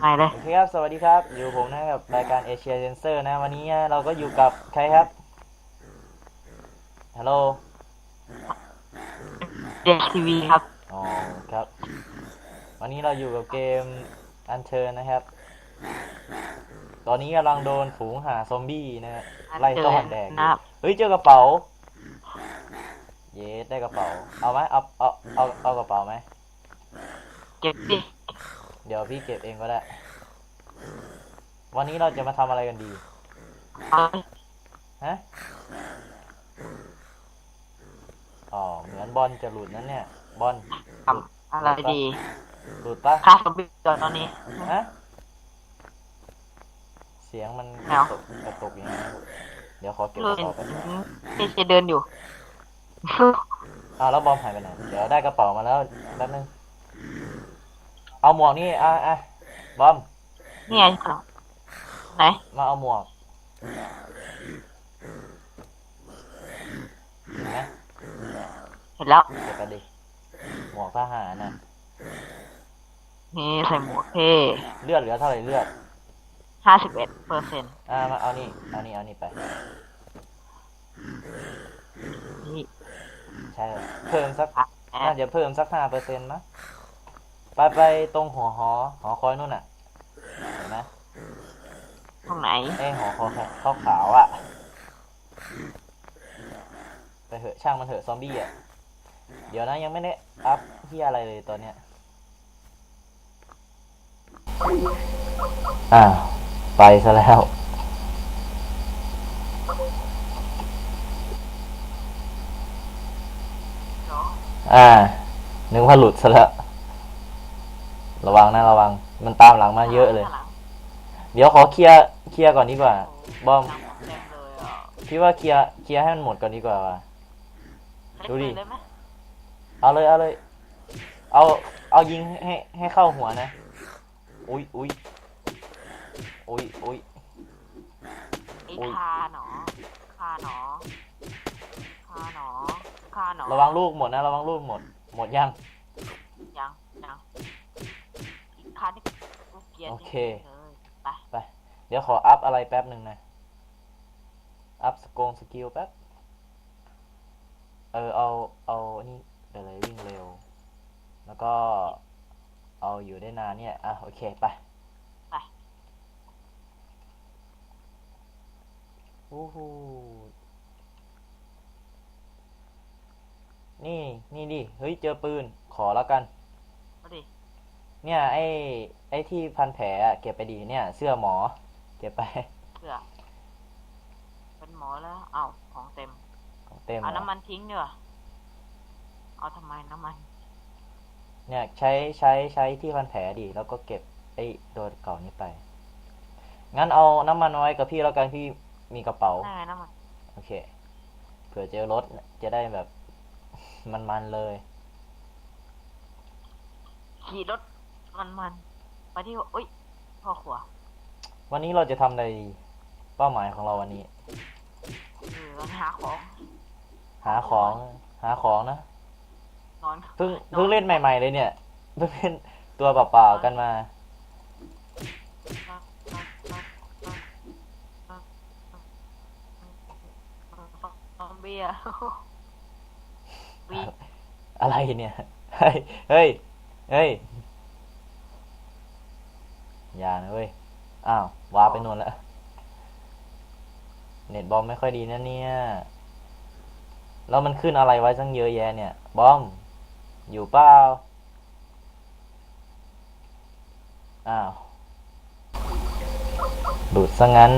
ไม่เลยโอเคครับสวัสดีครับ อยู่ผมนะกับรายการเอเชียเซนเซอร์นะ วันนี้เราก็อยู่กับใครครับฮัลโหลเด็กทีวีครับอ๋อครับ วันนี้เราอยู่กับเกมอันเชิญนะครับ ตอนนี้กำลังโดนฝูงหาซอมบี้นะฮะไล่ต้อนแดงอยู่นะครับเฮ้ยเจอกระเป๋า เย้ได้กระเป๋า เอาไหมเอาเอาเอาเอากระเป๋าไหมเก็บดิ เดี๋ยวพี่เก็บเองก็ได้ วันนี้เราจะมาทำอะไรกันดีเอาฮะ อ๋อ เหมือนบอลจะหลุดนั่นเนี่ย บอลทำอะไรดีหลุดปะค่าสมบิก่อนตอนนี้ ฮะ เสียงมันกไม่ระเอาตกกระตกอย่างนี้เดี๋ยวขอเก็บเลกยระเป๋าไปที่จะเดินอยู่ อ้าวแล้วบอมหายไปไหน เดี๋ยวได้กระเป๋ามาแล้วแป๊บนึง เอาหมวกนี่อะอะบอมนี่ไงครับไหนมาเอาหมวกเห็นไหมเห็นแล้วเก็บไปดิหมวกทหารน่ะนี่ใส่หมวกเท่เลือดเหลือเท่าไหร่เลือดห้าสิบเอ็ดเปอร์เซ็นต์อ่ามาเอานี่เอานี่เอานี่ไปนี่ใช่เพิ่มสักอะแอน่าบจะเพิ่มสักห้าเปอร์เซ็นต์มั้ง ไปไปตรงหอหอหอคอยนู่นน่ะเห็นไหมตรงไหน ไอหอคอยขาวขาวๆอะไปเหอะช่างมันเถอะซอมบี้อะเดี๋ยวนะยังไม่ได้อัพที่อะไรเลยตอนเนี้ยอ่าวไปซะแล้ว อ่านึกว่าหลุดซะแล้ว ระวังนะระวัง มันตามหลังมาเยอะเลย เดี๋ยวขอเคลียร์เคลียร์ก่อนดีกว่า บอมเต็มเลยอะพี่ว่าเคลียร์เคลียร์ให้มันหมดก่อนดีกว่าว่ะดูดิเล่นเลยไหมเอาเลยเอาเลย เอาเอายิงให้ให้เข้าหัวนะ อุ้ยอุ้ยอุ้ยอุ้ยไอ้อุ๊ยคาหนอคาหนอคาหนอคาหนอระวังลูกหมดนะ ระวังลูกหมด หมดยัง ยังยัง อีกคาที่เกลียดโอเค จริงๆเลยไป เดี๋ยวขออัพอะไรแป๊บหนึ่งนะ อัพสกงสกิลแป๊บ เออ เอา เอานี่ไปเลยวิ่งเร็ว แล้วก็ เอาอยู่ได้นานเนี่ย อะ โอเค ไปไป โอ้โหนี่ นี่ดิ เฮ้ย เจอปืน ขอแล้วกัน เนี่ยไอ้ไอ้ที่พันแผลอะเก็บไปดีเนี่ย เสื้อหมอ เก็บไป เพื่อเป็นหมอแล้วเอาของเต็มของเต็มเอาเหรอน้ำมันทิ้งเนีกว่ยเอาทำไมน้ำมัน เนี่ยใช้ใช้ใช้ที่พันแผลดี แล้วก็เก็บไอ้โดนเก่านี้ไป งั้นเอาน้ำมันไว้กับพี่แล้วกันพี่มีกระเป๋า ได้ไงน้ำมันโอเค เผื่อเจอรถจะได้แบบ มันๆเลย ขี่รถ มันมันๆไปที่อุ้ยพ่อขวาวันนี้เราจะทำอะไรดีเป้าหมายของเราวันนี้ เออมันหาของหาของหาของนะนอนเพิ่งเพิ่งเล่นใหม่ ๆ เลยเนี่ยเพิ่งเล่นตัวเปล่าๆกันมา ซอมบี้อะวีอะไรเนี่ย เฮ้ย เฮ้ย เฮ้ย อย่านะเว้ย อ้าววาไปนวนแล้ว เน็ตบอมไม่ค่อยดีนะเนี่ย แล้วมันขึ้นอะไรไว้ตั้งเยอะแยะเนี่ย บอม อยู่เปล่า อ้าว หลุดซะงั้น